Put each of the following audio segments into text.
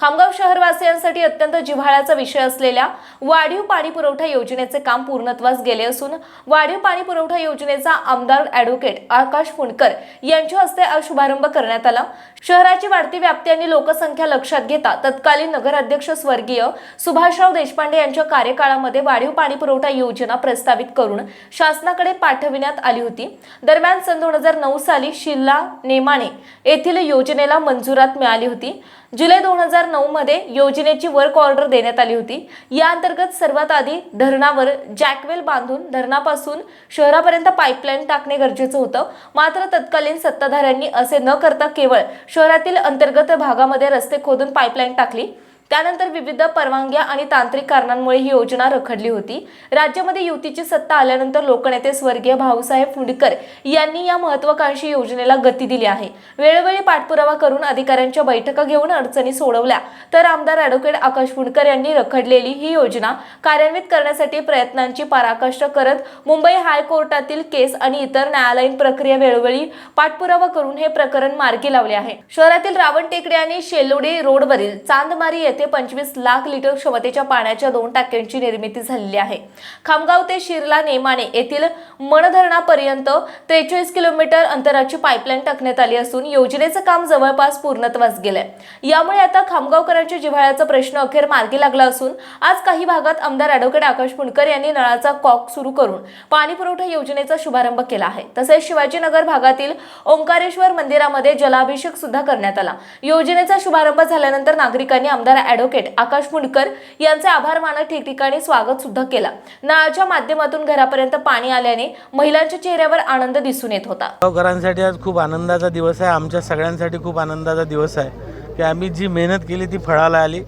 खामगाव शहरवासियांसाठी अत्यंत जिव्हाळ्याचा विषय असलेल्या वाढीव पाणी पुरवठा योजनेचे काम पूर्णत्वास गेले असून वाढीव पाणी पुरवठा योजनेचा आमदार ॲडव्होकेट आकाश फुंडकर यांच्या हस्ते आज शुभारंभ करण्यात आला. शहराची वाढती व्याप्ती आणि लोकसंख्या लक्षात घेता तत्कालीन नगराध्यक्ष स्वर्गीय सुभाषराव देशपांडे यांच्या कार्यकाळामध्ये वाढीव पाणी पुरवठा योजना प्रस्तावित करून शासनाकडे पाठविण्यात आली होती. दरम्यान सन दोन हजार नऊ साली शिल्ला नेमाने येथील योजनेला मंजुरात मिळाली होती. जुलै दोन हजार नऊमध्ये योजनेची वर्क ऑर्डर देण्यात आली होती. या अंतर्गत सर्वात आधी धरणावर जॅकवेल बांधून धरणापासून शहरापर्यंत पाईपलाईन टाकणे गरजेचं होतं. मात्र तत्कालीन सत्ताधाऱ्यांनी असे न करता केवळ शहरातील अंतर्गत भागामध्ये रस्ते खोदून पाईपलाईन टाकली. त्यानंतर विविध परवानग्या आणि तांत्रिक कारणांमुळे ही योजना रखडली होती. राज्यामध्ये युतीची सत्ता आल्यानंतर लोकनेते स्वर्गीय भाऊसाहेब फुंडकर यांनी या महत्वाकांक्षी योजनेला गती दिली आहे. वेळोवेळी पाठपुरावा करून अधिकाऱ्यांच्या बैठका घेऊन अडचणी सोडवल्या तर आमदार ॲडव्होकेट आकाश फुंडकर यांनी रखडलेली ही योजना कार्यान्वित करण्यासाठी प्रयत्नांची पराकाष्ठ करत मुंबई हायकोर्टातील केस आणि इतर न्यायालयीन प्रक्रिया वेळोवेळी पाठपुरावा करून हे प्रकरण मार्गी लावले आहे. शहरातील रावण टेकडे आणि शेलोडे रोडवरील चांदमारी येथे पंचवीस लाख लिटर क्षमतेच्या पाण्याच्या दोन टाक्यांची निर्मिती झालेली आहे. खामगाव ते शिरला नेमाने येथील मनधरणापर्यंत त्रेचाळीस किलोमीटर अंतराची पाईपलाईन टाकण्यात आली असून योजनेचं काम जवळपास पूर्णत्वास गेलंय. यामुळे आता खामगावकरांच्या जिव्हाळ्याचा प्रश्न अखेर मार्गी लागला असून आज काही भागात आमदार ॲडव्होकेट आकाश फुंडकर यांनी नळाचा कॉक सुरू करून पाणी पुरवठा योजनेचा शुभारंभ केला आहे. तसेच शिवाजीनगर भागातील ओंकारेश्वर मंदिरामध्ये जलाभिषेक सुद्धा करण्यात आला. योजनेचा शुभारंभ झाल्यानंतर नागरिकांनी आमदार ॲडव्होकेट आकाश मुंडकर यांचे आभार मानत ठिकठिकाणी स्वागत सुद्धा केला. नळाच्या माध्यमातून घरापर्यंत पाणी आल्याने महिलांच्या चेहऱ्यावर आनंद दिसून येत होता. गावकरांसाठी आज खूप आनंदाचा दिवस आहे. आमच्या सगळ्यांसाठी खूप आनंदाचा दिवस आहे की आम्ही जी मेहनत केली ती फळाला आली.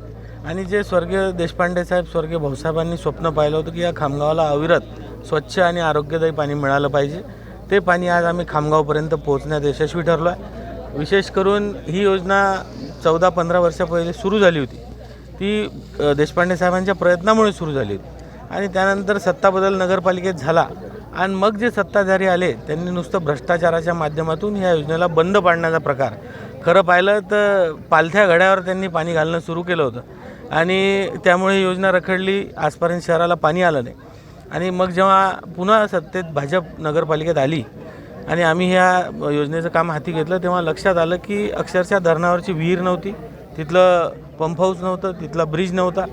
आणि जे स्वर्गीय देशपांडे साहेब स्वर्गीय भाऊसाहेबांनी स्वप्न पाहिलं होतं की या खामगावाला अविरत स्वच्छ आणि आरोग्यदायी पाणी मिळालं पाहिजे. ते पाणी आज आम्ही खामगावपर्यंत पोहोचण्यात यशस्वी ठरलो आहे विशेष करून ही योजना चौदा पंधरा वर्षा पहिले सुरू झाली होती. ती देशपांडे साहेबांच्या प्रयत्नामुळे सुरू झाली. आणि त्यानंतर सत्ता बदल नगरपालिकेत झाला. आणि मग जे सत्ताधारी आले त्यांनी नुसतं भ्रष्टाचाराच्या माध्यमातून या योजनेला बंद पाडण्याचा प्रकार. खरं पाहिलं तर पालथ्या घड्यावर त्यांनी पाणी घालणं सुरू केलं होतं. आणि त्यामुळे ही योजना रखडली आजपर्यंत शहराला पाणी आलं नाही. आणि मग जेव्हा पुन्हा सत्तेत भाजप नगरपालिकेत आली आणि आम्ही ह्या योजनेचं काम हाती घेतलं तेव्हा लक्षात आलं की अक्षरशः धरणावरची विहीर नव्हती. तिथलं पंप हाऊस नव्हतं तिथला ब्रिज नव्हता.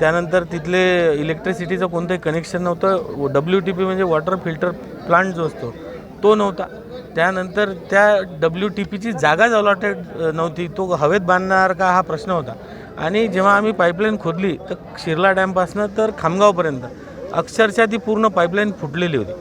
त्यानंतर तिथले इलेक्ट्रिसिटीचं कोणतंही कनेक्शन नव्हतं. डब्ल्यू टी पी म्हणजे वॉटर फिल्टर प्लांट जो असतो तो नव्हता. त्यानंतर त्या डब्ल्यू टी पीची जागाच अलॉटेड नव्हती तो हवेत बांधणार का हा प्रश्न होता. आणि जेव्हा आम्ही पाईपलाईन खोदली तर शिरला डॅमपासनं तर खामगावपर्यंत. अक्षरशः ती पूर्ण पाईपलाईन फुटलेली होती.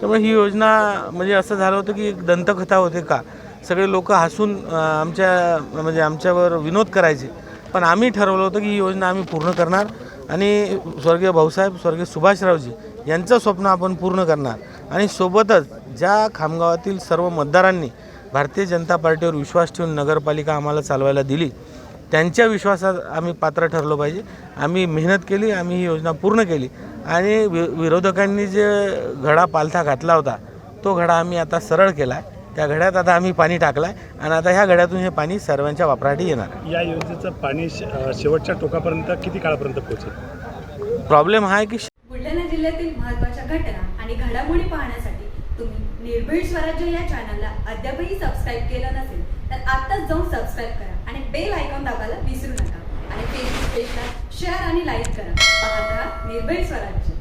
त्यामुळे ही योजना म्हणजे असं झालं होतं की एक दंतकथा होते का? सगळे लोक हसून आमच्या म्हणजे आमच्यावर विनोद करायचे. पण आम्ही ठरवलं होतं की ही योजना आम्ही पूर्ण करणार. आणि स्वर्गीय भाऊसाहेब स्वर्गीय सुभाषरावजी यांचं स्वप्न आपण पूर्ण करणार. आणि सोबतच ज्या खामगावातील सर्व मतदारांनी भारतीय जनता पार्टीवर विश्वास ठेवून नगरपालिका आम्हाला चालवायला दिली त्यांच्या विश्वासात आम्ही पात्र ठरलो पाहिजे. आम्ही मेहनत केली आम्ही ही योजना पूर्ण केली. आणि वि विरोधकांनी जे घडा पालथा घातला होता तो घडा आम्ही आता सरळ केला आहे त्या घड्यात आता आम्ही पाणी टाकलं आहे आणि आता ह्या घड्यातून हे पाणी सर्वांच्या वापरासाठी येणार. आहे या योजनेचं पाणी शे- शेवटच्या टोकापर्यंत किती काळापर्यंत पोहोचेल? प्रॉब्लेम हा आहे की बुलढाणा जिल्ह्यातील महत्त्वाच्या घटना आणि घडामोडी पाहण्यासाठी तुम्ही निर्भीड स्वराज्य या चॅनलला अद्यापही सबस्क्राईब केलं नसेल तर आत्ताच जाऊन सबस्क्राईब करा आणि बेल आयकॉन दाबायला विसरू नका. आणि फेसबुक पेजला शेअर आणि लाईक करा. पाहत राहा निर्भीड स्वराज्य.